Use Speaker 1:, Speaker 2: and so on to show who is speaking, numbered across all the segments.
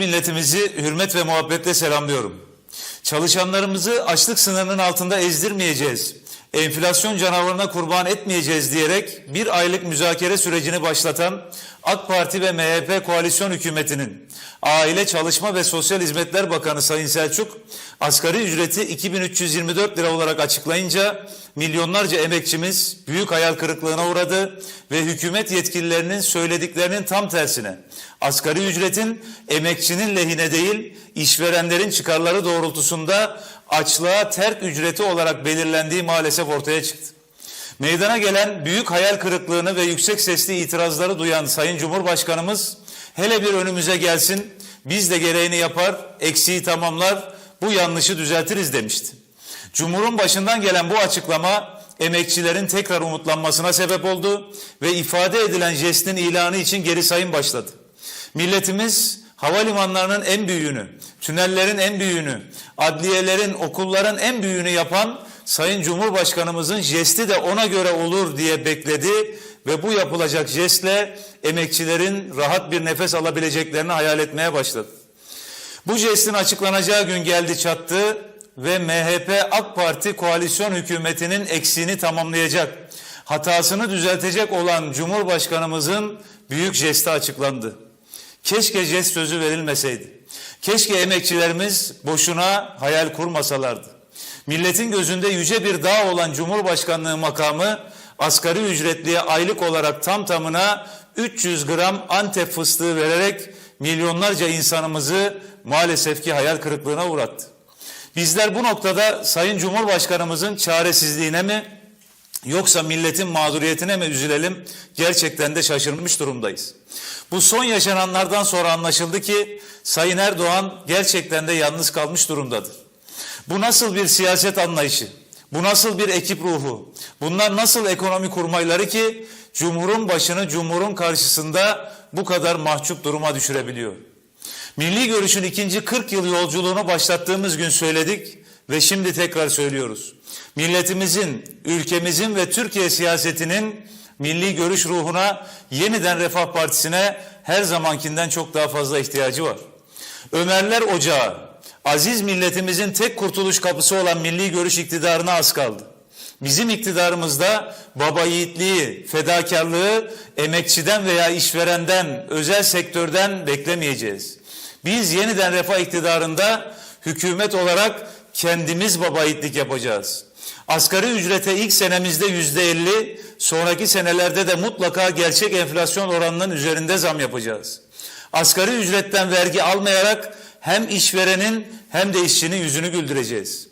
Speaker 1: milletimizi hürmet ve muhabbetle selamlıyorum. Çalışanlarımızı açlık sınırının altında ezdirmeyeceğiz, enflasyon canavarına kurban etmeyeceğiz diyerek bir aylık müzakere sürecini başlatan AK Parti ve MHP koalisyon hükümetinin Aile Çalışma ve Sosyal Hizmetler Bakanı Sayın Selçuk asgari ücreti 2324 lira olarak açıklayınca milyonlarca emekçimiz büyük hayal kırıklığına uğradı ve hükümet yetkililerinin söylediklerinin tam tersine asgari ücretin emekçinin lehine değil işverenlerin çıkarları doğrultusunda açlığa terk ücreti olarak belirlendiği maalesef ortaya çıktı. Meydana gelen büyük hayal kırıklığını ve yüksek sesli itirazları duyan Sayın Cumhurbaşkanımız hele bir önümüze gelsin biz de gereğini yapar, eksiği tamamlar, bu yanlışı düzeltiriz demişti. Cumhur'un başından gelen bu açıklama emekçilerin tekrar umutlanmasına sebep oldu ve ifade edilen jestin ilanı için geri sayım başladı. Milletimiz havalimanlarının en büyüğünü, tünellerin en büyüğünü, adliyelerin, okulların en büyüğünü yapan Sayın Cumhurbaşkanımızın jesti de ona göre olur diye bekledi ve bu yapılacak jestle emekçilerin rahat bir nefes alabileceklerini hayal etmeye başladı. Bu jestin açıklanacağı gün geldi çattı ve MHP AK Parti koalisyon hükümetinin eksiğini tamamlayacak, hatasını düzeltecek olan Cumhurbaşkanımızın büyük jesti açıklandı. Keşke jest sözü verilmeseydi. Keşke emekçilerimiz boşuna hayal kurmasalardı. Milletin gözünde yüce bir dağ olan Cumhurbaşkanlığı makamı asgari ücretliye aylık olarak tam tamına 300 gram Antep fıstığı vererek milyonlarca insanımızı maalesef ki hayal kırıklığına uğrattı. Bizler bu noktada Sayın Cumhurbaşkanımızın çaresizliğine mi yoksa milletin mağduriyetine mi üzülelim gerçekten de şaşırmış durumdayız. Bu son yaşananlardan sonra anlaşıldı ki Sayın Erdoğan gerçekten de yalnız kalmış durumdadır. Bu nasıl bir siyaset anlayışı? Bu nasıl bir ekip ruhu? Bunlar nasıl ekonomi kurmayları ki Cumhur'un başını Cumhur'un karşısında bu kadar mahcup duruma düşürebiliyor? Milli görüşün ikinci 40 yıl yolculuğunu başlattığımız gün söyledik ve şimdi tekrar söylüyoruz. Milletimizin, ülkemizin ve Türkiye siyasetinin milli görüş ruhuna yeniden Refah Partisi'ne her zamankinden çok daha fazla ihtiyacı var. Ömerler Ocağı, aziz milletimizin tek kurtuluş kapısı olan milli görüş iktidarına az kaldı. Bizim iktidarımızda baba yiğitliği, fedakarlığı emekçiden veya işverenden, özel sektörden beklemeyeceğiz. Biz yeniden refah iktidarında hükümet olarak kendimiz baba yiğitlik yapacağız. Asgari ücrete ilk senemizde yüzde elli, sonraki senelerde de mutlaka gerçek enflasyon oranının üzerinde zam yapacağız. Asgari ücretten vergi almayarak hem işverenin hem de işçinin yüzünü güldüreceğiz.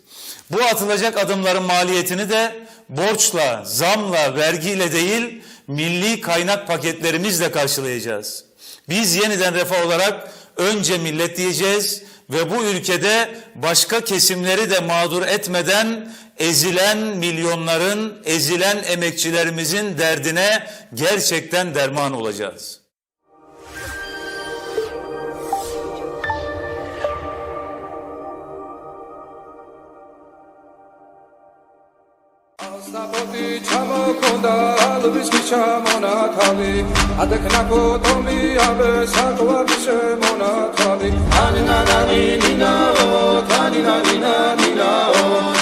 Speaker 1: Bu atılacak adımların maliyetini de borçla, zamla, vergiyle değil milli kaynak paketlerimizle karşılayacağız. Biz yeniden refah olarak önce millet diyeceğiz ve bu ülkede başka kesimleri de mağdur etmeden ezilen milyonların, ezilen emekçilerimizin derdine gerçekten derman olacağız.
Speaker 2: ასნაბოდი ჩამოქონდა ალვის ქიჩა მონათალი. ადეკნაკო ტომი აბე საკვაბი შემონათალი ანინანანინინაო თანინანინანინაო